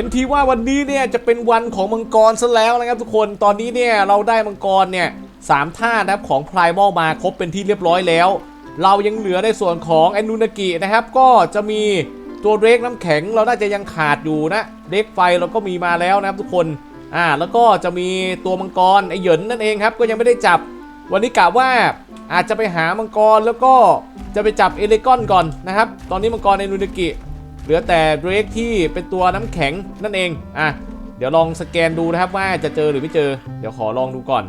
เห็นทีว่าวันนี้เนี่ยจะเป็นวันของมังกรซะแล้วนะครับทุกคนตอนนี้เนี่ยเราได้มังกรเนี่ยสามท่านะครับของพลายมอลมาครบเป็นที่เรียบร้อยแล้ว เรายังเหลือในส่วนของแอนนูนากินะครับ ก็จะมีตัวเรกน้ำแข็งเราน่าจะยังขาดอยู่นะเรกไฟเราก็มีมาแล้วนะครับทุกคนอ่าแล้วก็จะมีตัวมังกรไอเหยินนั่นเองครับ ก็ยังไม่ได้จับ วันนี้กะว่าอาจจะไปหามังกรแล้วก็จะไปจับเอเลกอนก่อนนะครับ ตอนนี้มังกรในนูนากิ เหลือแต่เดรกที่เป็นตัวน้ำแข็งนั่นเองอะเดี๋ยวลองสแกนดูนะครับว่าจะเจอหรือไม่เจอ เดี๋ยวขอลองดูก่อน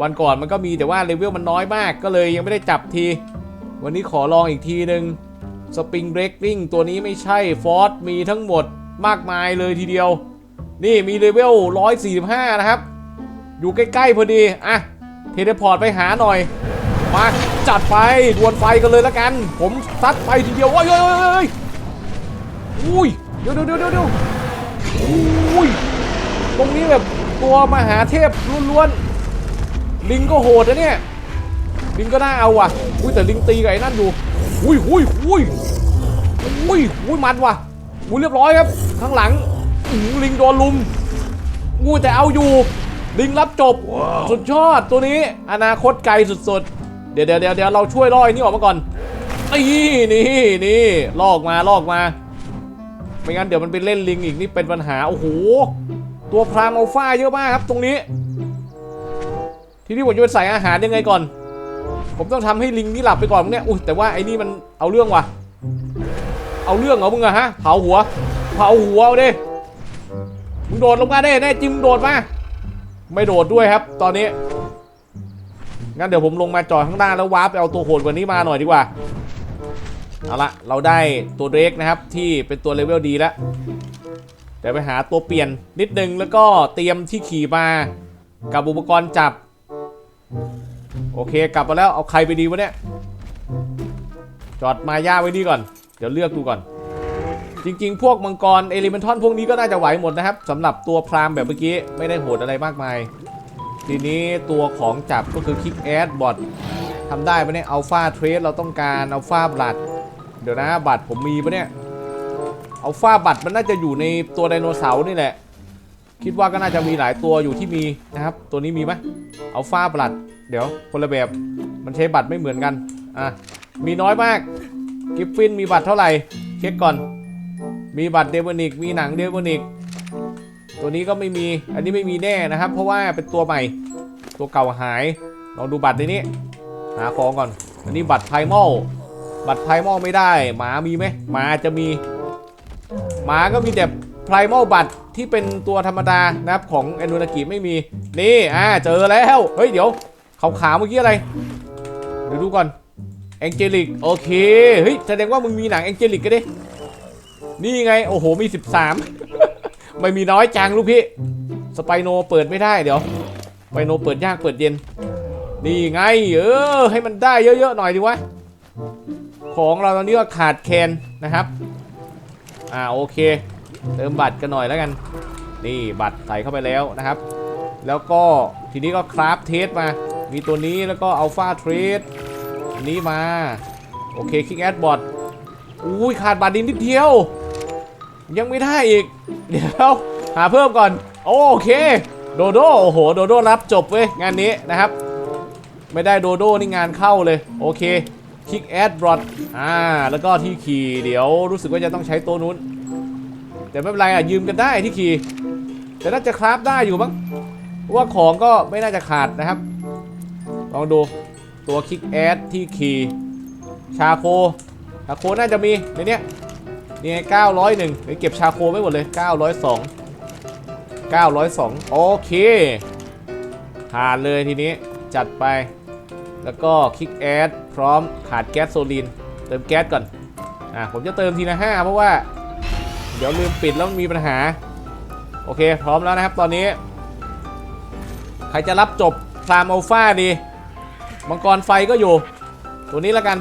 วันก่อนมันก็มีแต่ว่าเลเวลมันน้อยมากก็เลยยังไม่ได้จับที วันนี้ขอลองอีกทีหนึ่งสปริงเบรกลิงตัวนี้ไม่ใช่ฟอร์สมีทั้งหมดมากมายเลยทีเดียว นี่มีเลเวล 145 นะครับ อยู่ใกล้ ๆ พอดี อะ เทเลพอร์ตไปหาหน่อย มาจัดไปดวลไฟกันเลยละกัน ผมซัดไปทีเดียวโอ้ยโอ้ยโอ้ยโอ้ยอุ้ยเดี๋ยวเดี๋ยวเดี๋ยวเดี๋ยวอุ้ยตรงนี้แบบตัวมหาเทพล้วนๆลิงก็โหดนะเนี่ยลิงก็น่าเอาว่ะอุ้ยแต่ลิงตีกับไอ้นั่นดูอุ้ยอุ้ยอุ้ยอุ้ยอุ้ยมันว่ะอุ้ยเรียบร้อยครับ ข้างหลังอื้อหือลิงโดนลุมอุ้ยแต่เอาอยู่ ลิงรับจบ สุดยอดตัวนี้ อนาคตไกลสุดๆ เดี๋ยวเดี๋ยวเดี๋ยวเดี๋ยวเราช่วยล่อไอ้นี่ออกมาก่อนนี่นี่นี่ลอกมาลอกมา ไม่งั้นเดี๋ยวมันไปเล่นลิงอีกนี่เป็นปัญหาโอ้โหตัวพรามอัลฟาเยอะมากครับ ตรงนี้ ทีนี้ผมจะไปใส่อาหารยังไงก่อน ผมต้องทำให้ลิงนี่หลับไปก่อนมึงเนี่ยอุ้ยแต่ว่าไอ้นี่มันเอาเรื่องว่ะ เอาเรื่องเหรอมึงอะฮะเผาหัวเผาหัวเอาดิมึงโดดลงมาได้แน่จิมโดดมาไม่โดดด้วยครับ ตอนนี้งั้นเดี๋ยวผมลงมาจอดข้างล่างแล้ววาร์ปไปเอาตัวโหดกว่านี้มาหน่อยดีกว่า เอาละเราได้ตัวเดรกนะครับที่เป็นตัวเลเวลดีแล้วเดี๋ยวไปหาตัวเปลี่ยนนิดนึงแล้วก็เตรียมที่ขี่มากับอุปกรณ์จับ โอเคกลับมาแล้วเอาใครไปดีวะเนี่ย จอดมาย่าไว้นี่ก่อน เดี๋ยวเลือกดูก่อน จริง ๆ พวกมังกรเอลิเมนทอนพวกนี้ก็น่าจะไหวหมดนะครับสำหรับตัวพรามแบบเมื่อกี้ไม่ได้โหดอะไรมากมาย ทีนี้ตัวของจับก็คือคิกแอดบอททำได้ไปะเนี่ยอัลฟาเทรสเราต้องการอัลฟาบลัด เดี๋ยวนะบัตรผมมีปะเนี่ยอัลฟาบัตรมันน่าจะอยู่ในตัวไดโนเสาร์นี่แหละ คิดว่าก็น่าจะมีหลายตัวอยู่ที่มีนะครับ ตัวนี้มีไหมอัลฟาบัตรเดี๋ยวคนละแบบมันใช้บัตรไม่เหมือนกันอะมีน้อยมากกิฟฟินมีบัตรเท่าไหร่ เช็คก่อน มีบัตรเดวอนิกมีหนังเดวอนิกตัวนี้ก็ไม่มีอันนี้ไม่มีแน่นะครับ เพราะว่าเป็นตัวใหม่ ตัวเก่าหายลองดูบัตรในนี้หาของก่อน อันนี้บัตรไพมอล บัตรไพรมอลไม่ได้ หมามีไหมหมาจะมี หมาก็มีแต่ไพรมอลบัตรที่เป็นตัวธรรมดานะครับของแอนนูนากิไม่มี นี่อ่าเจอแล้วเฮ้ยเดี๋ยวขาวขาวเมื่อกี้อะไรเดี๋ยวดูก่อนแองเจลิกโอเคเฮ้ยแสดงว่ามึงมีหนังแองเจลิกก็ดินี่ไงโอ้โหมี 13 ไม่มีน้อยจังลูกพี่สไปโนเปิดไม่ได้เดี๋ยวสไปโนเปิดยากเปิดเย็นนี่ไงเออให้มันได้เยอะๆหน่อยดีวะ ของเราตอนนี้ก็ขาดแคลนนะครับ อ่าโอเค เติมบัตรกันหน่อยแล้วกัน นี่บัตรใส่เข้าไปแล้วนะครับ แล้วก็ทีนี้ก็คราฟเทสมา มีตัวนี้แล้วก็อัลฟาเทรดอันนี้มา โอเคคิกแอดบอทอุ้ยขาดบัตรดินนิดเดียว ยังไม่ได้อีก เดี๋ยวหาเพิ่มก่อน โอเค โดโดโอ้โห โดโดรับจบเว้ยงานนี้นะครับ ไม่ได้โดโดนี่งานเข้าเลย โอเค คิกแอดบรอดอ่าแล้วก็ที่ขี่เดี๋ยวรู้สึกว่าจะต้องใช้ตัวนู้น แต่ไม่เป็นไรอะยืมกันได้ที่ขี่แต่น่าจะคราฟได้อยู่มั้งเพราะว่าของก็ไม่น่าจะขาดนะครับ ลองดูตัวคิกแอดที่ขี่ชาโคชาโคน่าจะมีในเนี้ยนี่ไง901ไปเก็บชาโคไว้หมดเลย 902 902 โอเค ผ่านเลยทีนี้จัดไป แล้วก็คลิกแอด พร้อมขาดแก๊สโซลีน เติมแก๊สก่อน อะผมจะเติมทีละห้าเพราะว่า เดี๋ยวลืมปิดแล้วมีปัญหา โอเค พร้อมแล้วนะครับตอนนี้ ใครจะรับจบพรามอัลฟาดี มังกรไฟก็อยู่ ตัวนี้แล้วกัน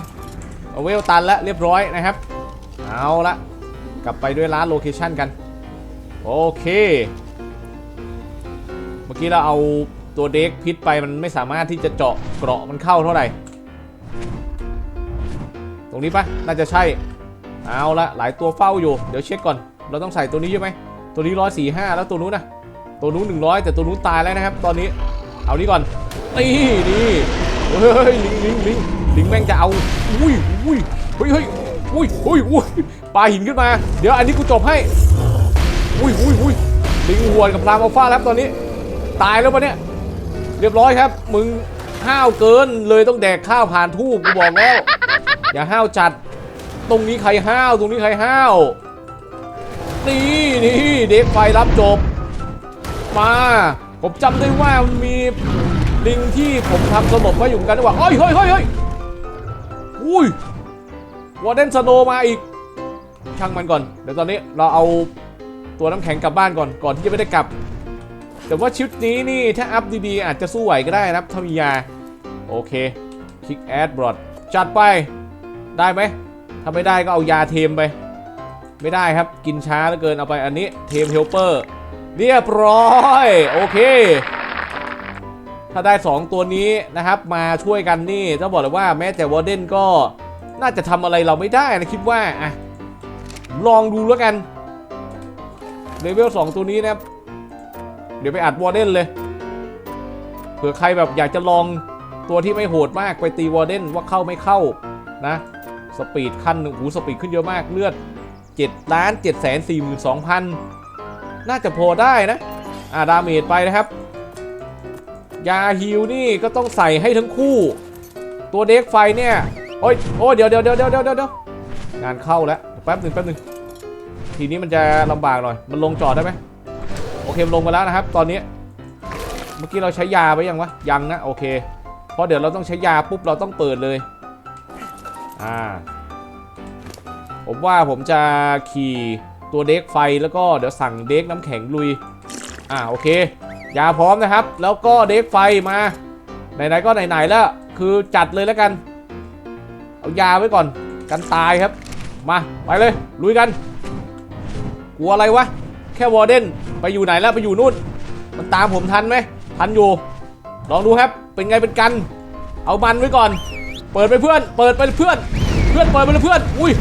เอาเวลตันแล้วเรียบร้อยนะครับ เอาละกลับไปด้วยร้านโลเคชั่นกัน โอเค เมื่อกี้เราเอาตัวเด็กพิษไปมันไม่สามารถที่จะเจาะเกราะมันเข้าเท่าไหร่ ตรงนี้ปะน่าจะใช่ เอาละหลายตัวเฝ้าอยู่ เดี๋ยวเช็คก่อน เราต้องใส่ตัวนี้ใช่ไหม ตัวนี้ร้อยสี่ห้าแล้วตัวนู้นนะตัวนู้นหนึ่งร้อยแต่ตัวนู้นตายแล้วนะครับ ตอนนี้ เอานี้ก่อน นี่นี่เฮ้ย ลิงลิงลิงลิงแม่งจะเอา อุ้ยอุ้ยเฮ้ยเฮ้ยอุ้ยอุ้ยอุ้ยปาหินขึ้นมา เดี๋ยวอันนี้กูจบให้ อุ้ยอุ้ยอุ้ยลิงหวนกับพรามอัลฟาแล้วตอนนี้ ตายแล้วปะเนี่ย เรียบร้อยครับ มึง ห้าวเกินเลยต้องแดกข้าวผ่านทูบกูบอกแล้ว อย่าห้าวจัด ตรงนี้ใครห้าว ตรงนี้ใครห้าว นี่นี่เด็กไฟรับจบ มา ผมจำได้ว่ามันมีลิงที่ผมทำสลบไว้อยู่เหมือนกันว่าเฮ้ยเฮ้ยเฮ้ยเฮ้ยอุ้ยวอร์เดนสโนมาอีก ช่างมันก่อน เดี๋ยวตอนนี้เราเอาตัวน้ำแข็งกลับบ้านก่อน ก่อนที่จะไม่ได้กลับ แต่ว่าชุดนี้นี่ถ้าอัพดีๆ อาจจะสู้ไหวก็ได้นะครับถ้ามียา โอเคคลิกแอดบรอดจัดไปได้ไหมถ้าไม่ได้ก็เอายาเทมไป ไม่ได้ครับกินช้าเหลือเกินเอาไปอันนี้เทมเฮลเปอร์เรียบร้อยโอเค ถ้าได้ 2 ตัวนี้นะครับ มาช่วยกันนี่ต้องบอกเลยว่าแม้แต่วอร์เดนก็น่าจะทำอะไรเราไม่ได้นะคิดว่าอะลองดูแล้วกันเลเวล2ตัวนี้นะครับ เดี๋ยวไปอัดวอร์เดนเลย เผื่อใครแบบอยากจะลองตัวที่ไม่โหดมากไปตีวอร์เดนว่าเข้าไม่เข้านะ สปีดขั้นหนึ่งหูสปีดขึ้นเยอะมากเลือด7ล้าน7แสน4 2 0 0 0 น่าจะพอได้นะ อ่าดาเมจไปนะครับ ยาฮิวนี่ก็ต้องใส่ให้ทั้งคู่ ตัวเด็กไฟเนี่ย โอ้ยโอ้เดี๋ยวเดี๋ยวเดี๋ยวเดี๋ยวเดี๋ยวเดี๋ยวงานเข้าแล้ว แป๊บหนึ่งแป๊บหนึ่งทีนี้มันจะลำบากหน่อย มันลงจอดได้ไหม เคลงมาแล้วนะครับ ตอนนี้ เมื่อกี้เราใช้ยาไปยังวะ ยังนะ โอเค เพราะเดี๋ยวเราต้องใช้ยาปุ๊บเราต้องเปิดเลย อ่า ผมว่าผมจะขี่ตัวเด็กไฟแล้วก็เดี๋ยวสั่งเด็กน้ำแข็งลุย อ่า โอเค ยาพร้อมนะครับ แล้วก็เด็กไฟมา ไหนๆก็ไหนๆแล้ว คือจัดเลยแล้วกัน เอายาไว้ก่อน กันตายครับ มา ไปเลย ลุยกัน กลัวอะไรวะ แค่วอร์เดนไปอยู่ไหนแล้วไปอยู่นู่น มันตามผมทันไหมทันอยู่ ลองดูครับ เป็นไงเป็นกัน เอามันไว้ก่อน เปิดไปเพื่อน เปิดไปเพื่อน เพื่อนเปิดไปเพื่อน อุ้ย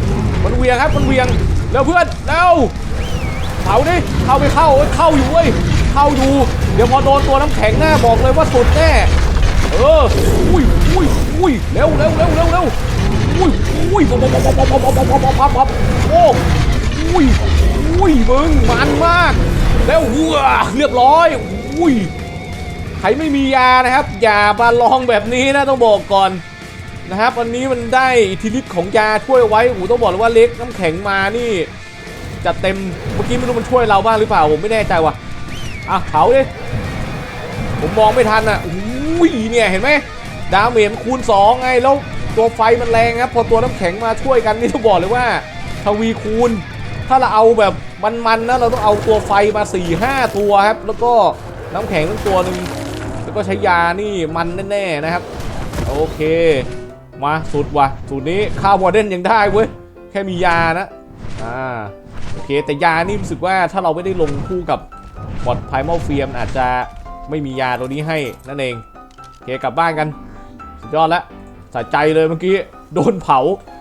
มันเวียงครับ มันเวียง แล้วเพื่อนแล้วเผาดิ เข้าไปเข้า เข้าอยู่เว้ย เข้าอยู่ เดี๋ยวพอโดนตัวน้ำแข็งแน่บอกเลยว่าสุดแน่ เออ อุ้ยอุ้ยอุ้ยเร็วเร็วเร็วเร็วเร็วอุ้ยอุ้ยปั๊บปั๊บปั๊บปั๊บปั๊บปั๊บปั๊บโอ้อุ้ย อุ้ยมึงมันมาก แล้ววัวเรียบร้อยอุ้ยใครไม่มียานะครับ อย่ามาลองแบบนี้นะต้องบอกก่อนนะครับวันนี้มันได้อิทธิฤทธิ์ของยาช่วยไว้โอ้โหต้องบอกเลยว่าเล็กน้ำแข็งมานี่จะเต็มเมื่อกี้ไม่รู้มันช่วยเราบ้างหรือเปล่าผมไม่แน่ใจว่ะอะเผาดิผมมองไม่ทันอะอุ้ยเนี่ยเห็นไหมดาเมจมันคูณ2ไงแล้วตัวไฟมันแรงครับพอตัวน้ำแข็งมาช่วยกันนี่ต้องบอกเลยว่าทวีคูณ ถ้าเราเอาแบบมันๆนะเราต้องเอาตัวไฟมา4ี่ห้าตัวครับ แล้วก็น้ำแข็งทั้งตัวหนึ่งแล้วก็ใช้ยานี่มันแน่ๆนะครับ โอเคมาสุดว่ะสูตรนี้ข้าววอร์เดนยังได้เว้ยแค่มียานะอ่าโอเคแต่ยานี่รู้สึกว่าถ้าเราไม่ได้ลงคู่กับบอดไพมอลเฟียมอาจจะไม่มียาตัวนี้ให้นั่นเองโอเคกลับบ้านกัน สุดยอดล้วสะใจเลยเมื่อกี้โดนเผา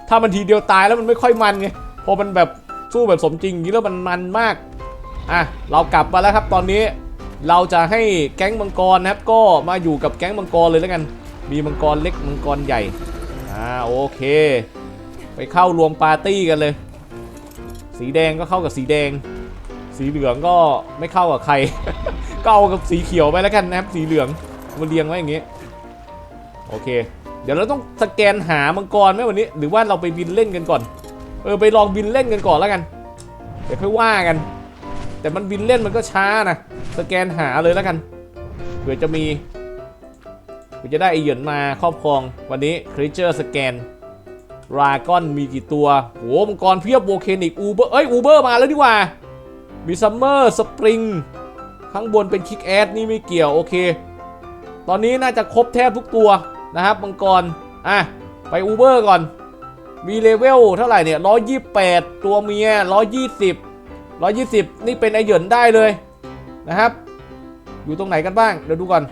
ถ้ามันทีเดียวตายแล้วมันไม่ค่อยมันไงพอมันแบบ สู้แบบสมจริงอย่างนี้แล้วมันมันมาก อะ เรากลับมาแล้วครับตอนนี้เราจะให้แก๊งมังกรนะครับ ก็มาอยู่กับแก๊งมังกรเลยแล้วกัน มีมังกรเล็กมังกรใหญ่ อ่าโอเค ไปเข้ารวมปาร์ตี้กันเลย สีแดงก็เข้ากับสีแดง สีเหลืองก็ไม่เข้ากับใคร ก็เอากับสีเขียวไปแล้วกันนะครับ สีเหลืองมาเรียงไว้อย่างงี้ โอเค เดี๋ยวเราต้องสแกนหามังกรไหมวันนี้ หรือว่าเราไปบินเล่นกันก่อน เออไปลองบินเล่นกันก่อนแล้วกัน เดี๋ยวค่อยว่ากัน แต่มันบินเล่นมันก็ช้านะสแกนหาเลยแล้วกันเผื่อจะมีเผื่อจะได้ไอเหยินมาครอบครองวันนี้ Creature Scan ราก้อนมีกี่ตัวโหมังกรเพียบโวเคนิกอูเบอร์เอ้ยอูเบอร์มาแล้วดีกว่ามีซัมเมอร์สปริงข้างบนเป็นคิกแอดนี่ไม่เกี่ยวโอเค ตอนนี้น่าจะครบแทบทุกตัวนะครับมังกร อะ ไปอูเบอร์ก่อน มีเลเวลเท่าไหร่เนี่ย128ตัวเมีย120 120นี่เป็นไอเหยินได้เลยนะครับ อยู่ตรงไหนกันบ้าง เดี๋ยวดูก่อน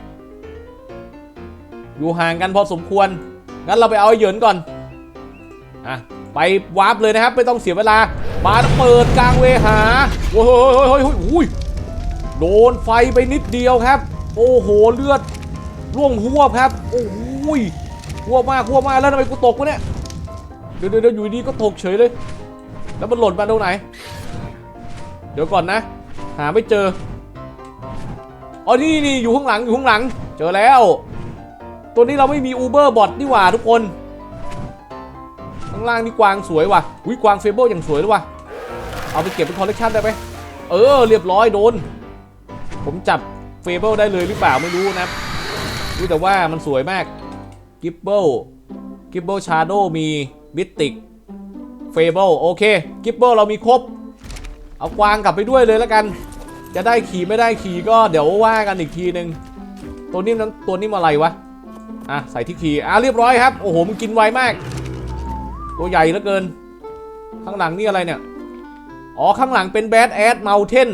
อยู่ห่างกันพอสมควร งั้นเราไปเอาไอเหยินก่อน อะ ไปวาร์ปเลยนะครับ ไม่ต้องเสียเวลา มาเปิดกลางเวหา โอ้ยโอ้ยโอ้ยโอ้ยโอ้ยโดนไฟไปนิดเดียวครับ โอ้โห เลือดร่วงหัวครับ โอ้โหยหัวมากหัวมากแล้วทำไมกูตกวะเนี่ย เดี๋ยวเดี๋ยวอยู่ดีก็ตกเฉยเลย แล้วมันหล่นมาตรงไหน เดี๋ยวก่อนนะ หาไม่เจอ อ๋อ นี่นี่อยู่ข้างหลังอยู่ข้างหลัง เจอแล้ว ตัวนี้เราไม่มี Uber Bot นี่หว่าทุกคน ข้างล่างนี่กวางสวยว่ะอุ้ยกวางเฟเบิลอย่างสวยเลยว่ะ เอาไปเก็บเป็นคอลเลกชันได้ไหมเออ เรียบร้อยโดน ผมจับเฟเบิลได้เลยหรือเปล่าไม่รู้นะรู้แต่ว่ามันสวยมากกิบเบิลกิบเบิลชาโดมี มิติกเฟเบิลโอเคกิบเบิลเรามีครบ เอากวางกลับไปด้วยเลยแล้วกัน จะได้ขี่ไม่ได้ขี่ก็เดี๋ยวว่ากันอีกทีหนึ่งตัวนี้นั้นตัวนี้มาอะไรวะ อะ ใส่ที่ขี่อะเรียบร้อยครับ โอ้โห มันกินไวมาก ตัวใหญ่เหลือเกิน ข้างหลังนี่อะไรเนี่ย อ๋อ ข้างหลังเป็นแบดแอดเมลเทน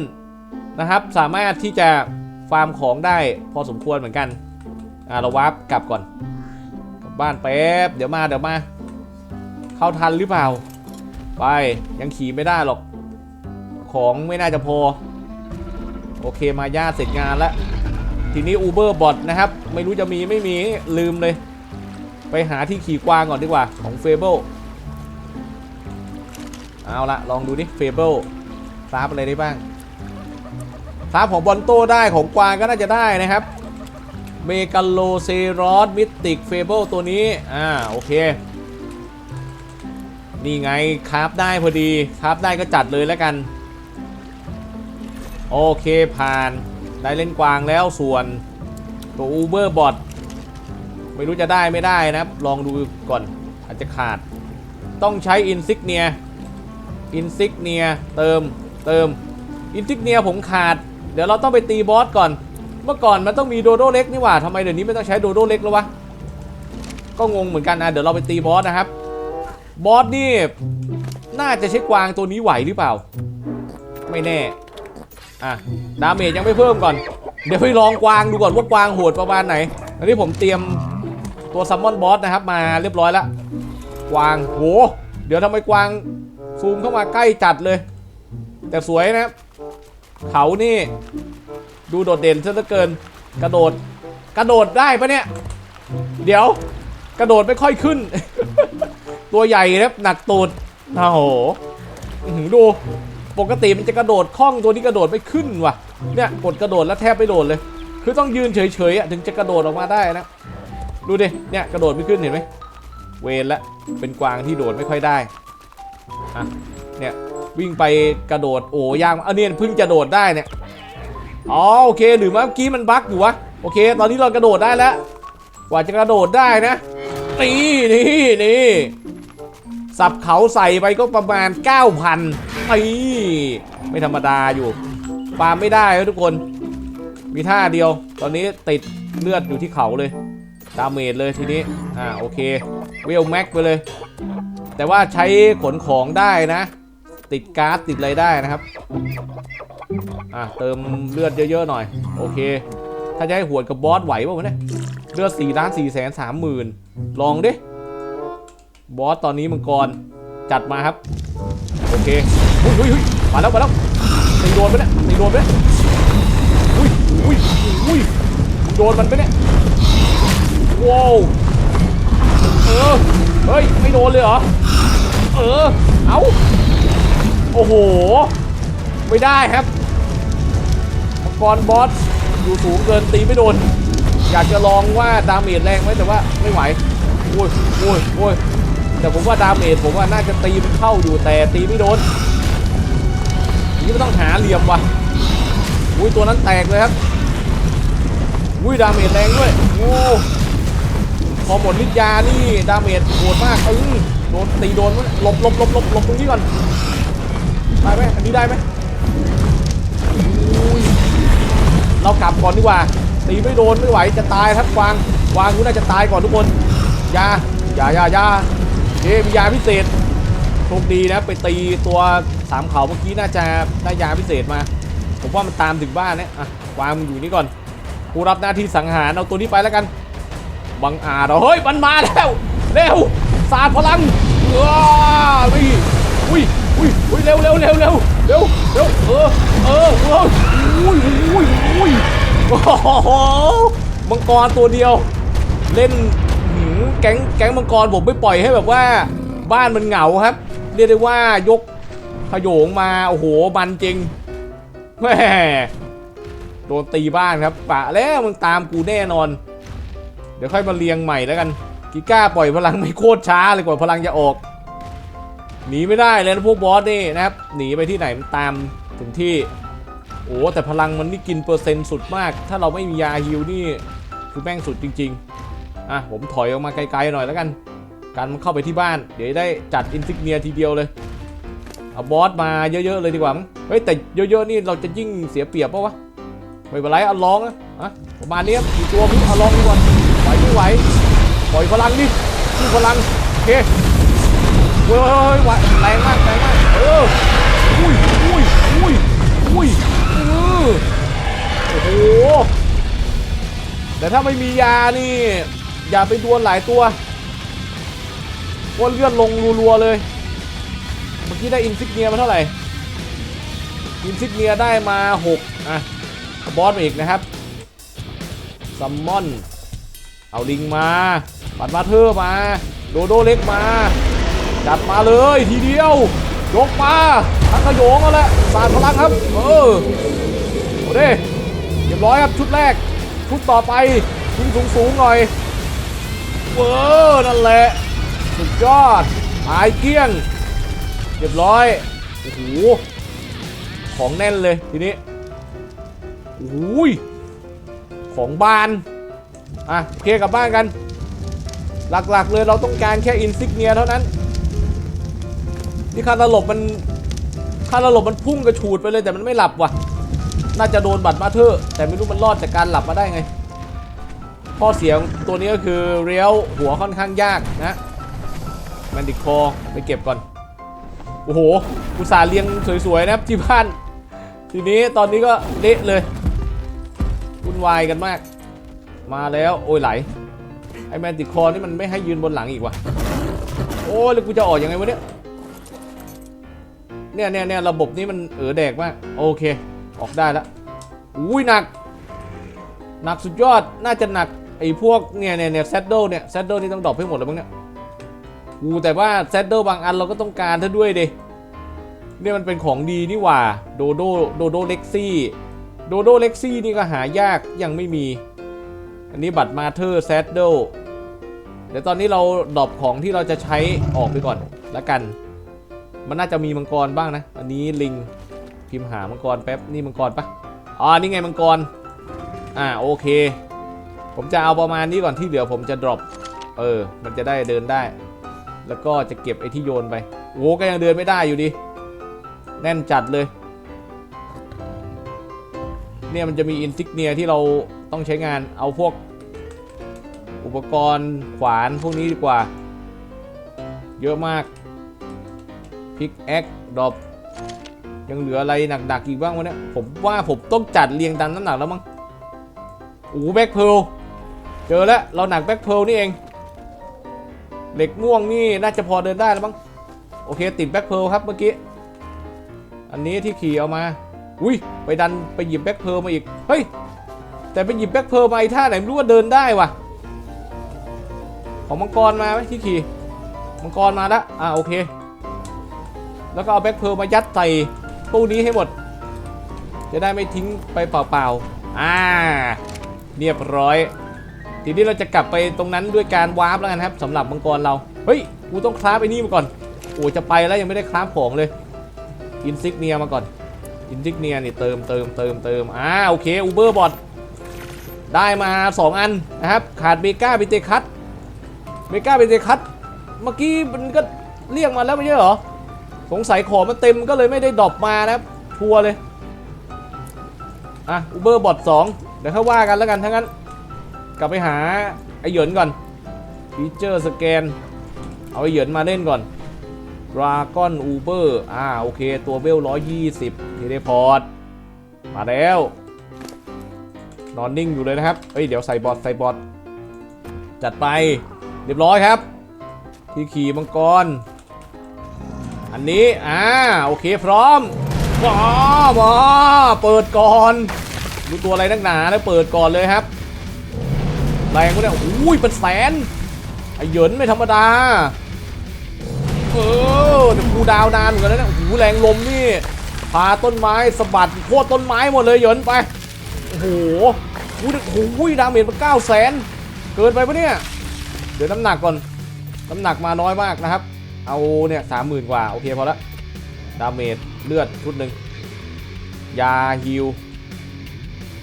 นะครับ สามารถที่จะฟาร์มของได้พอสมควรเหมือนกัน อะเราวาร์ปกลับก่อน กลับบ้านแป๊บ เดี๋ยวมาเดี๋ยวมา เข้าทันหรือเปล่า ไปยังขี่ไม่ได้หรอก ของไม่น่าจะพอ โอเคมาย่าเสร็จงานแล้ว ทีนี้ Uber Bot นะครับ ไม่รู้จะมีไม่มีลืมเลย ไปหาที่ขี่กวางก่อนดีกว่าของ Fable เอาละลองดูดิ Fable คราฟอะไรได้บ้างคราฟของบอลโต้ได้ของกวางก็น่าจะได้นะครับเมกาโลเซรอสมิติกเฟเบิลตัวนี้ อ่า โอเค นี่ไงคราฟได้พอดีคราฟได้ก็จัดเลยแล้วกัน โอเคผ่านได้เล่นกวางแล้วส่วนตัว Uber Bot ไม่รู้จะได้ไม่ได้นะครับ ลองดูก่อนอาจจะขาด ต้องใช้ Insignia Insignia เนียเติมเติม Insignia ผมขาด เดี๋ยวเราต้องไปตีบอสก่อน เมื่อก่อนมันต้องมีโดโดเล็กนี่หว่าทำไมเดี๋ยวนี้ไม่ต้องใช้โดโดเล็กแล้ววะก็งงเหมือนกันนะเดี๋ยวเราไปตีบอสนะครับ บอสนี่ น่าจะใช้กวางตัวนี้ไหวหรือเปล่า ไม่แน่ อะ ดาเมจยังไม่เพิ่มก่อน เดี๋ยวไปลองกวางดูก่อนว่ากวางโหดประมาณไหน อันนี้ผมเตรียมตัวซัมมอนบอสนะครับมาเรียบร้อยแล้ว กวางโห เดี๋ยวทำไมกวางซูมเข้ามาใกล้จัดเลย แต่สวยนะครับเขานี่ดูโดดเด่นซะเหลือเกิน กระโดด กระโดดได้ปะเนี่ย เดี๋ยว กระโดดไม่ค่อยขึ้น ตัวใหญ่นะครับหนักตูดโอ้โหดู ปกติมันจะกระโดดคล่องตัวนี้กระโดดไม่ขึ้นว่ะ เนี่ยกดกระโดดแล้วแทบไม่โดดเลย คือต้องยืนเฉยๆถึงจะกระโดดออกมาได้นะ ดูดิ เนี่ยกระโดดไม่ขึ้นเห็นไหม เวรละ เป็นกวางที่โดดไม่ค่อยได้อะเนี่ยวิ่งไปกระโดดโอ้ยางอันนี้เพิ่งจะโดดได้เนี่ย อ๋อโอเคหรือเมื่อกี้มันบั๊กอยู่วะ โอเค ตอนนี้เรากระโดดได้แล้ว กว่าจะกระโดดได้นะ นี่นี่นี่ สับเขาใส่ไปก็ประมาณ 9,000ไอ้ไม่ธรรมดาอยู่ปาไม่ได้ทุกคน มีท่าเดียว ตอนนี้ติดเลือดอยู่ที่เขาเลยดาเมจเลยทีนี้ อ่าโอเคเวลแม็กไปเลย แต่ว่าใช้ขนของได้นะ ติดการ์ดติดอะไรได้นะครับ อะเติมเลือดเยอะๆหน่อย โอเค ถ้าจะให้หวดกับบอสไหวป่าวเนี่ยเลือด4ล้าน4แสน3หมื่นลองดิ บอสตอนนี้มังกรจัดมาครับ โอเคอุ้ยอุ้ยอุ้ยมาแล้วมาแล้วตีโดนไปเนี่ยตีโดนไปเนี่ยอุ้ยอุ้ยอุ้ยโดนมันไปเนี่ยว้าวเออเฮ้ยไม่โดนเลยเหรอเออเอาโอ้โหไม่ได้ครับมังกรบอสอยู่สูงเกินตีไม่โดน อยากจะลองว่าดาเมจแรงไหมแต่ว่าไม่ไหวโอ้ยโอ้ยโอ้ย แต่ผมว่าดาเมจผมว่าน่าจะตีมันเข้าอยู่แต่ตีไม่โดนอย่างนี้ไม่ต้องหาเหลี่ยมว่ะอุ้ยตัวนั้นแตกเลยครับอุ้ยดาเมจแรงด้วยโอ้พอหมดฤทธิ์ยานี่ดาเมจโหดมากอึ้งโดนตีโดนวะหลบหลบหลบหลบหลบตรงนี้ก่อนได้ไหมอันนี้ได้ไหมอุ้ยเรากลับก่อนดีกว่าตีไม่โดนไม่ไหวจะตายครับวางวางกูน่าจะตายก่อนทุกคนยายายายา เอ้มียาพิเศษโชคดีนะ ไปตีตัวสามเขาเมื่อกี้น่าจะได้ยาพิเศษมา ผมว่ามันตามถึงบ้านเนี่ยอะวางมันอยู่นี่ก่อนผู้รับหน้าที่สังหารเอาตัวนี้ไปแล้วกันบังอาจเรอเฮ้ยมันมาแล้วเร็วสาดพลังว้าวิ่งอุ้ยอุ้ยอุ้ยเร็วเร็วเร็วเร็วเร็วเร็วเออเออเอออุ้ยอุ้ยอุ้ยโอ้โหมังกรตัวเดียว เล่น แก๊งแก๊งมังกรผมไม่ปล่อยให้แบบว่า บ้านมันเหงาครับ เรียกได้ว่ายกขยงมาโอ้โหมันจริงแหมโดนตีบ้านครับปะแล้วมึงตามกูแน่นอน เดี๋ยวค่อยมาเรียงใหม่แล้วกันกิก้าปล่อยพลังไม่โคตรช้าเลยกว่าพลังจะออกหนีไม่ได้เลยนะพวกบอสนี่นะครับหนีไปที่ไหนมันตามถึงที่โอ้แต่พลังมันนี่กินเปอร์เซ็นต์สุดมาก ถ้าเราไม่มียาฮิลนี่คือแม่งสุดจริง ๆ อะผมถอยออกมาไกลๆหน่อยแล้วกันการมันเข้าไปที่บ้าน เดี๋ยวได้จัดอินซิกเนียทีเดียวเลยเอาบอสมาเยอะๆเลยดีกว่ามั้งเฮ้ยแต่เยอะๆนี่เราจะยิ่งเสียเปรียบปะวะไม่เป็นไรเอาลองนะอะประมาณนี้สี่ตัวพี่เอาลองดีกว่าไหวไม่ไหวปล่อยพลังดิสู้พลังโอเคเว้ยเว้ยเว้ยไหวแรงมากแรงมากเอออุ้ยอุ้ยอุ้ยอุ้ยเออโอ้โหแต่ถ้าไม่มียานี่ อย่าไปดวลหลายตัวว่าเลือดลงรัวๆเลย เมื่อกี้ได้อินซิกเนียมาเท่าไหร่ อินซิกเนียได้มา6อะบอสมาอีกนะครับซัมมอน เอาลิงมาปัดมาเธอร์มา โดโดเล็กมา จัดมาเลยทีเดียว ยกมาทั้งขยงเอาละสาดพลังครับ เออโอเคเรียบร้อยครับชุดแรก ชุดต่อไปยิงสูงสูงๆหน่อย เวอร์นั่นแหละสุดยอดหายเกลี้ยงเรียบร้อยโอ้โหของแน่นเลยทีนี้โอ้ยของบานอะโอเคกลับบ้านกัน หลักๆเลยเราต้องการแค่อินซิกเนียเท่านั้นนี่คาตลบมันคาตลบมันพุ่งกระฉูดไปเลยแต่มันไม่หลับว่ะ น่าจะโดนบัตรมาเธอแต่ไม่รู้มันรอดจากการหลับมาได้ไง ข้อเสียงตัวนี้ก็คือเลี้ยวหัวค่อนข้างยากนะแมนดิคอไปเก็บก่อน โอ้โหอุตส่าห์เลี้ยงสวยๆนะที่บ้าน ทีนี้ตอนนี้ก็เละเลยวุ่นวายกันมาก มาแล้ว โอ้ยไหล ไอแมนติคอนี่มันไม่ให้ยืนบนหลังอีกว่ะ โอ้ยแล้วกูจะออกยังไงวะเนี่ย เนี่ยเนี่ยเนี่ยระบบนี้มันเออแดกมาก โอเค ออกได้แล้วอุ้ยหนัก หนักสุดยอด น่าจะหนักไอ้พวกเนี่ยเนี่ยเนี่ยแซดเดิลเนี่ยแซดเดิลนี่ต้องดรอปให้หมดแล้วมั้งเนี่ยกูแต่ว่าแซดเดิลบางอันเราก็ต้องการถ้าด้วยดิเนี่ยมันเป็นของดีนี่หว่าโดโดโดโดเล็กซี่โดโดเล็กซี่นี่ก็หายากยังไม่มี อันนี้บัตรมาเธอร์แซดเดิลเดี๋ยวตอนนี้เราดรอปของที่เราจะใช้ออกไปก่อนละกัน มันน่าจะมีมังกรบ้างนะ อันนี้ลิงพิมพ์หามังกรแป๊บนี่มังกรปะอ๋อนี่ไงมังกรอ่าโอเค ผมจะเอาประมาณนี้ก่อนที่เหลือผมจะดรอปเออ มันจะได้เดินได้ แล้วก็จะเก็บไอ้ที่โยนไปโว้ก็ยังเดินไม่ได้อยู่ดีแน่นจัดเลย เนี่ยมันจะมีอินซิกเนียที่เราต้องใช้งานเอาพวก อุปกรณ์ขวานพวกนี้ดีกว่า เยอะมากพิกแอคดรอปยังเหลืออะไรหนักๆอีกบ้างวะเนี่ย ผมว่าผมต้องจัดเรียงตามน้ำหนักแล้วมั้งโอ้แบ็คเพล เจอแล้วเราหนักแบ็คเพลนี่เอง เหล็กม่วงนี่น่าจะพอเดินได้แล้วมั้งโอเคติดแบ็คเพลครับเมื่อกี้ อันนี้ที่ขี่เอามา อุ้ยไปดันไปหยิบแบ็คเพลมาอีก เฮ้ย แต่ไปหยิบแบ็คเพลมาไอ้ท่าไหนไม่รู้ว่าเดินได้ว่ะ ของมังกรมาไหมที่ขี่ มังกรมาล้วอ่าโอเค แล้วก็เอาแบ็คเพลมายัดใส่ตู้นี้ให้หมด จะได้ไม่ทิ้งไปเปล่าๆ อ่า เรียบร้อย ทีนี้เราจะกลับไปตรงนั้นด้วยการวาร์ปแล้วกันครับสำหรับมังกรเราเฮ้ยกูต้องคราฟไอ้นี่มาก่อนโอ้จะไปแล้วยังไม่ได้คราฟของเลยอินซิกเนียมาก่อนอินซิกเนียนี่เติมเติมเติมเติมอ่าโอเคอูเบอร์บอทได้มา 2 อันนะครับขาดเบก้าเบเตคัตเบก้าเบเตคัตเมื่อกี้มันก็เรียกมาแล้วไม่ใช่เหรอสงสัยของมันเต็มก็เลยไม่ได้ดรอปมานะครับทัวร์เลยอะอูเบอร์บอทสองเดี๋ยวค่อยว่ากันแล้วกันทั้างนั้น กลับไปหาไอเหยินก่อนฟีเจอร์สแกน เอาไอเหยินมาเล่นก่อนดราก้อนอูเบอร์อ่าโอเค ตัวเวล120เทเลพอร์ต มาแล้ว นอนนิ่งอยู่เลยนะครับเฮ้ย เดี๋ยวใส่บอทใส่บอทจัดไป เรียบร้อยครับ ที่ขี่มังกร อันนี้ อ่า โอเคพร้อมมามาเปิดก่อน ดูตัวอะไรนักหนาแล้วเปิดก่อนเลยครับ แรงก็เนี่ยอุ้ยเป็นแสนไอ้เหยินไม่ธรรมดา เออแต่กูดาวนานเหมือนกันนะเนี่ยโอ้โหแรงลมนี่ พาต้นไม้สะบัดโคตรต้นไม้หมดเลยเหยินไป โอ้โหอุ้ยโอ้โหดาเมจมันเก้าแสนเกินไปปะเนี่ย เดี๋ยวน้ำหนักก่อน น้ำหนักมาน้อยมากนะครับ เอาเนี่ยสามหมื่นกว่า โอเคพอละ ดาเมจเลือดชุดหนึ่งยาฮิว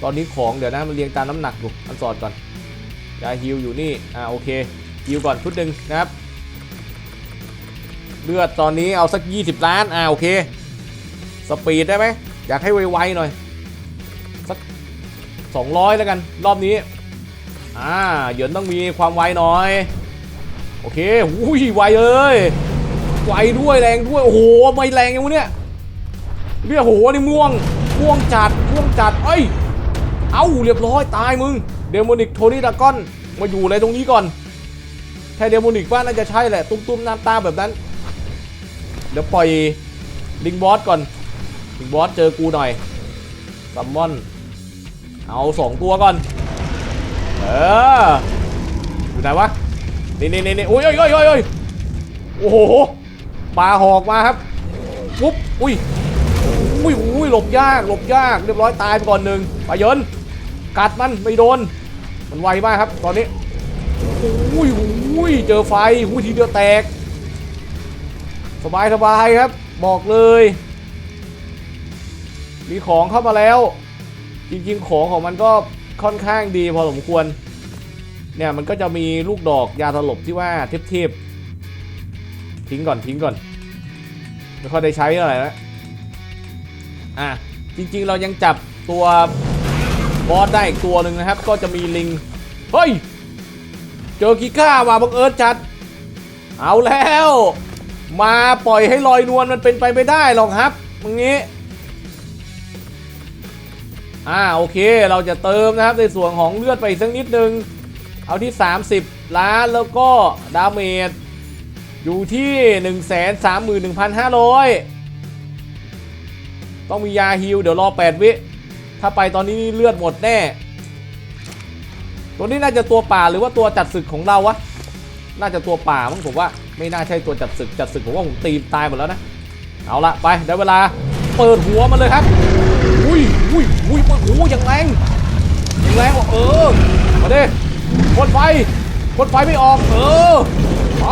ตอนนี้ของเดี๋ยวนะมันเรียงตามน้ำหนักอยู่อันสอดก่อน ยาฮิวอยู่นี่อ่าโอเคฮิวก่อนชุดหนึ่งนะครับเลือดตอนนี้เอาสัก 20 ล้านอ่าโอเคสปีดได้ไหมอยากให้ไวๆหน่อยสัก 200 แล้วกันรอบนี้อ่าเหยินต้องมีความไวหน่อย โอเคอุ้ยไวเลยไวด้วยแรงด้วยโอ้โหไม่แรงอยังเนี่ยเรียกโหนี่ม่วงม่วงจัดม่วงจัดเอ้ยเอ้าเรียบร้อยตายมึง เดโมนิกโทนี่ดากอนมาอยู่อะไรตรงนี้ก่อนแค่เดโมนิกว่าน่าจะใช่แหละตุ้มๆน้ำตาแบบนั้น เดี๋ยวปล่อยลิงบอสก่อนลิงบอสเจอกูหน่อยซัมมอนเอาสองตัวก่อน เอออยู่ไหนวะนี่นี่นี่นี่โอ้ยโอ้ยโอ้ยโอ้ยโอ้ยโอ้โหปลาหอกมาครับปุ๊บอุ้ยอุ้ยอุ้ยหลบยากหลบยากเรียบร้อยตายไปก่อนหนึ่งปลาเยินกัดมันไม่โดน มันไวมากครับตอนนี้อุ้ยอุ้ยเจอไฟอุ้ยทีเดียวแตก สบายสบายครับ บอกเลย มีของเข้ามาแล้ว จริงๆของของมันก็ค่อนข้างดีพอสมควร เนี่ยมันก็จะมีลูกดอกยาสลบที่ว่าเทพๆทิ้งก่อนทิ้งก่อนไม่ค่อยได้ใช้อะไรนะอะจริงๆเรายังจับตัว บอสได้อีกตัวหนึ่งนะครับ ก็จะมีลิง เฮ้ย เจอกิก้าว่ะบังเอิญจัด เอาแล้ว มาปล่อยให้ลอยนวลมันเป็นไปไม่ได้หรอกครับตรงนี้ อ่าโอเคเราจะเติมนะครับในส่วนของเลือดไปสักนิดนึง เอาที่ 30 ล้านแล้วก็ดาเมจอยู่ที่ 131,500 ต้องมียาฮิลเดี๋ยวรอ 8 วิ ถ้าไปตอนนี้นี่เลือดหมดแน่ ตัวนี้น่าจะตัวป่าหรือว่าตัวจัดศึกของเราวะ น่าจะตัวป่ามั้งผมว่า ไม่น่าใช่ตัวจัดศึกจัดศึกผมว่าผมตีมตายหมดแล้วนะ เอาละไปได้เวลาเปิดหัวมันเลยครับ อุ้ยอุ้ยอุ้ยโอ้โหอย่างแรงอย่างแรงว่ะเออ มาดิพ่นไฟพ่นไฟไม่ออก เออ ไป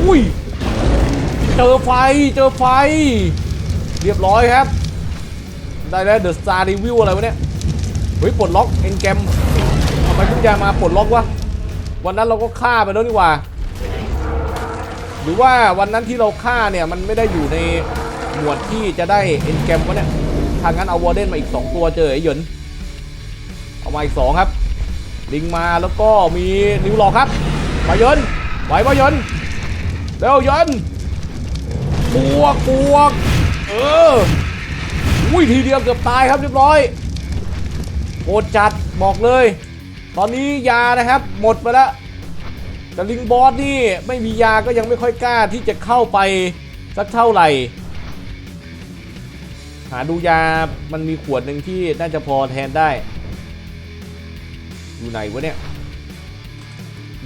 อุ้ย เจอไฟ เจอไฟ เรียบร้อยครับ ได้แล้วเดอะสตาร์รีวิวอะไรวะเนี่ยเฮ้ยปลดล็อกเอ็นแกมทำไมทุกอย่ามาปลดล็อกวะวันนั้นเราก็ฆ่าไปแล้วนี่ว่า หรือว่าวันนั้นที่เราฆ่าเนี่ยมันไม่ได้อยู่ในหมวดที่จะได้เอ็นแกมวะเนี่ยทางนั้นเอาวอร์เดนมาอีก 2 ตัวเจอไอ้หยนเอามาอีก 2 ครับ ลิงมาแล้วก็มีนิวหลอกครับไปยนไหวปะเหยินเร็วยนบวกบวกเออ อุ้ยทีเดียวเกือบตายครับเรียบร้อยโหดจัดบอกเลย ตอนนี้ยานะครับ หมดไปแล้วแต่ลิงบอสนี่ไม่มียาก็ยังไม่ค่อยกล้าที่จะเข้าไปสักเท่าไหร่ หาดูยามันมีขวดหนึ่งที่น่าจะพอแทนได้ อยู่ไหนวะเนี่ย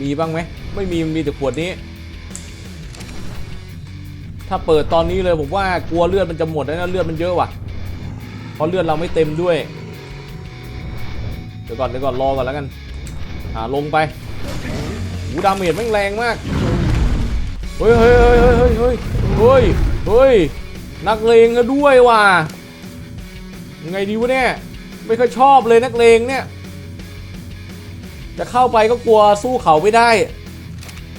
มีบ้างไหม ไม่มีมันมีแต่ขวดนี้ ถ้าเปิดตอนนี้เลยผมว่ากลัวเลือดมันจะหมดแล้วนะเลือดมันเยอะว่ะ เพราะเลือดเราไม่เต็มด้วย เดี๋ยวก่อนเดี๋ยวก่อนรอก่อนแล้วกันอ่าลงไปหูดาเมจแม่งแรงมาก เฮ้ยเฮ้ยเฮ้ยเฮ้ยเฮ้ยเฮ้ยเฮ้ยนักเลงก็ด้วยว่ะยังไงดีวะเนี่ย ไม่ค่อยชอบเลยนักเลงเนี่ย จะเข้าไปก็กลัวสู้เขาไม่ได้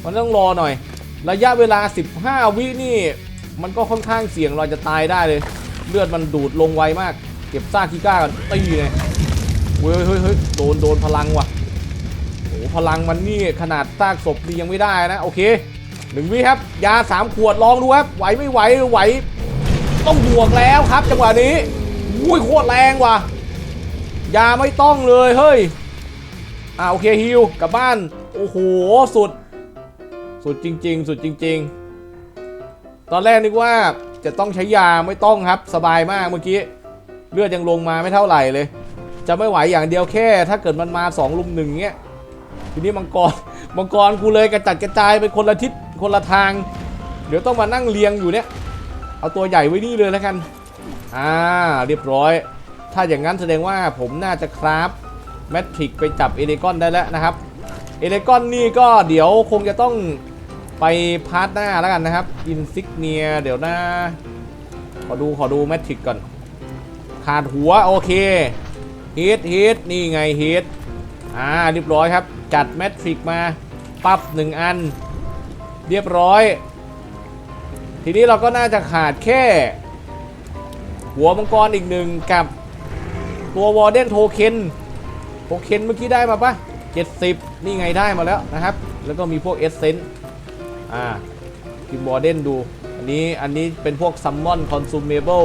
มันต้องรอหน่อย ระยะเวลา 15 วินี่ มันก็ค่อนข้างเสี่ยงเราจะตายได้เลย เลือดมันดูดลงไวมาก เก็บซากคีก้ากันตีเลยเฮ้ยเฮ้ยเฮ้ยโดนโดนพลังว่ะโอ้พลังมันนี่ขนาดซากศพดียังไม่ได้นะโอเคหนึ่งวิครับยาสามขวดลองดูครับไหวไม่ไหวไหว ต้องบวกแล้วครับจังหวะนี้อุ้ยโคตรแรงว่ะยาไม่ต้องเลยเฮ้ยอ่าโอเคฮิวกลับบ้านโอ้โหสุด สุดจริง ๆ สุดจริง ๆ ตอนแรกนึกว่า จะต้องใช้ยาไม่ต้องครับ สบายมากเมื่อกี้ เลือดยังลงมาไม่เท่าไหร่เลย จะไม่ไหวอย่างเดียวแค่ ถ้าเกิดมันมาสองลุมหนึ่งเงี้ยทีนี้มังกรมังกรกูเลยกระจัดกระจายไปคนละทิศคนละทาง เดี๋ยวต้องมานั่งเรียงอยู่เนี่ย เอาตัวใหญ่ไว้นี่เลยแล้วกัน อ่าเรียบร้อย ถ้าอย่างนั้นแสดงว่าผมน่าจะคราฟแมทริกไปจับเอเลกอนได้แล้วนะครับเอเลกอนนี่ก็เดี๋ยวคงจะต้อง ไปพาร์ทหน้าแล้วกันนะครับอินซิกเนียเดี๋ยวนะ ขอดูขอดูแมทริกก่อน ขาดหัว โอเคฮิตฮิตนี่ไงฮิตอ่าเรียบร้อยครับ จัดแมทริกมาปั๊บหนึ่งอัน เรียบร้อย ทีนี้เราก็น่าจะขาดแค่ หัวมังกรอีกหนึ่งกับตัววอร์เดนโทเค็นโทเค็นเมื่อกี้ได้มาปะ70 นี่ไงได้มาแล้วนะครับ แล้วก็มีพวกเอสเซน อ่าพิมพ์วอร์เดนดู อันนี้อันนี้เป็นพวกซัมมอนคอนซูมเมเบิล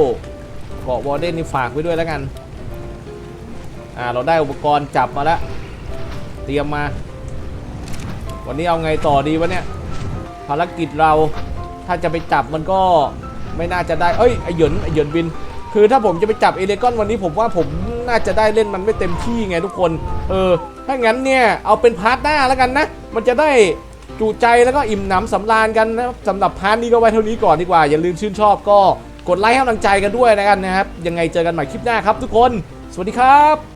เกาะวอร์เดนนี่ฝากไว้ด้วยแล้วกัน อ่า เราได้อุปกรณ์จับมาแล้ว เตรียมมา วันนี้เอาไงต่อดีวะเนี่ย ภารกิจเราถ้าจะไปจับมันก็ไม่น่าจะได้ เอ้ยไอเหยนไอเหยนบิน คือถ้าผมจะไปจับเอเลกอนวันนี้ผมว่าผมน่าจะได้เล่นมันไม่เต็มที่ไงทุกคน เออ ถ้างั้นเนี่ย เอาเป็นพาร์ทหน้าแล้วกันนะ มันจะได้ จูใจแล้วก็อิ่มหนำสำราญกันนะครับสำหรับพาร์ทนี้ก็ไว้เท่านี้ก่อนดีกว่า อย่าลืมชื่นชอบก็กดไลค์ให้กำลังใจกันด้วยนะกันนะครับ ยังไงเจอกันใหม่คลิปหน้าครับทุกคน สวัสดีครับ